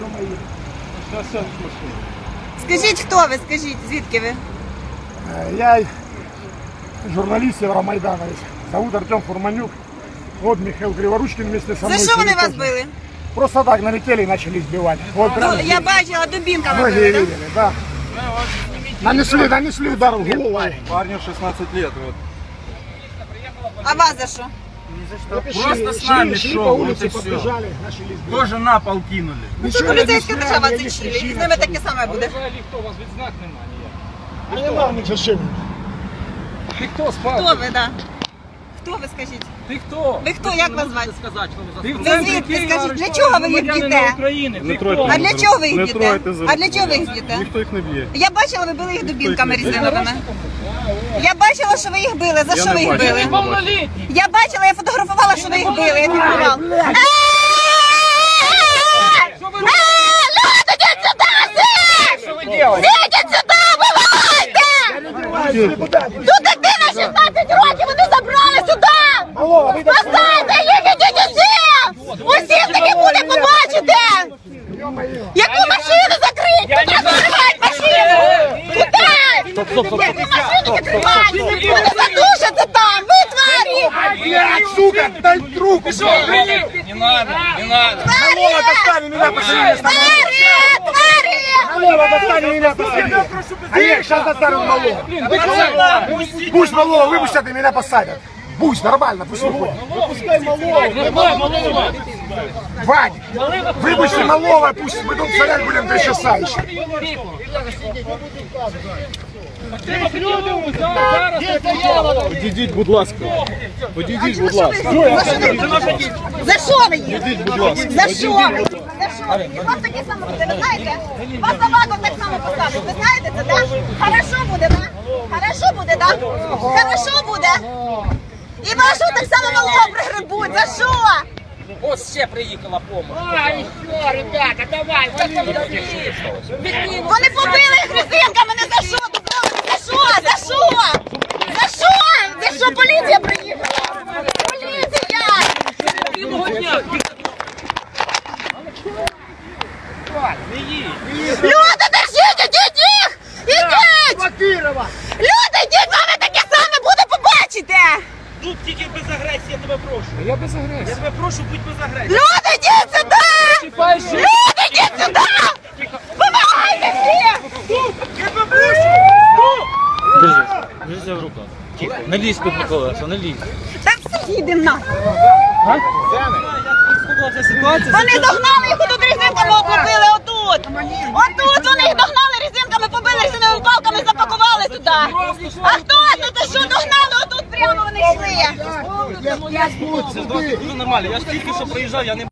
ну мої. Скажіть, хто ви? Скажіть, звідки ви? Э, Я журналист Евромайдана. Зовут Артем Фурманюк. Вот Михаил Криворучкин вместе со За мной. що вони сидит вас тоже. били? Просто так налетели и начали избивать. Вот прям Ну, я бачила, дубінками многие били, так? видели, да. Нанесли, нанесли удар в голову. Парню 16 лет. Вот. А вас за що? Просто с нами шли, шел, по вот улице и избивать. Тоже на пол кинули. Ну, Тут поліцейська держава це Чилі, і з ними таке саме буде. А нема нам не зачем. Ти хто спав? Хто ви, да? Хто ви, скажіть? Ти хто? Ви хто, як вас звати? Ти в Ви центрі звідки? Києва Скажіть, для чого ви їх громадянина б'єте? України. Ти хто? А для чого ви їх Не б'єте? тройте А для чого ви їх б'єте? Ніхто їх не б'є. Я бачила, ви били їх дубінками різиновими. Я бачила, що ви їх били. За що ви їх били? Я бачила, я фотографувала, що ви їх били. Я сюди! Що ви робите? Сюди, вилазьте! Тут дитина 16 років, сюди! Алло, вы Поставте їх, ідіть усі! Усі таки буде побачите! Яку машину закрити? Куди закривають машину? Куди? Яку машину закривають? Вони задушаться там, ви тварі! сука, дай руку. Не надо, не надо. Алло, достань меня, пошли. Тварі! Тварі! Алло, достань меня, посади. Олег, сейчас достану малого. Пусть малого выпустят и меня посадят. Пусть, нормально, пусть выходит. Выпускай малого. Вадик, выпусти малого, пусть мы тут стоять будем три часа еще. Підійдіть, будь ласка. Підійдіть, будь За ласка. що ви їх? За що ви їх? За що ви їх? За що ви їх? Вам таке саме буде, ви знаєте? Вас собаку так само посадять, ви знаєте це, так? Хорошо буде, так? Хорошо буде, так? Хорошо буде. І вашу так само малого пригребуть, за що? Ось ще приїхала помощь. Вони побили їх резинками, не за що, дубровики, за що? За що? За що? За що поліція приїхала? Поліція! Люди, держіть, ідіть їх! Ідіть! Люди, ідіть, вами таке саме буде, побачите! Тут тільки без агресії, я тебе прошу. Я без агресії. Я тебе прошу, будь без агресії. Люди, ідіть сюди! Люди, ідіть сюди! Помагайте всі! Держи в руках. Тихо. Не лізь під Миколаївса, не лізь. Та всі їдемо нахуй! Як? Вони догнали їх тут резинками облупили отут! Отут вони їх догнали резинками, побили резиновими палками, запакували туди! А хто це? Ти що догнали отут прямо вони йшли? Це дуже нормально. Я ж тільки що приїжджав, я не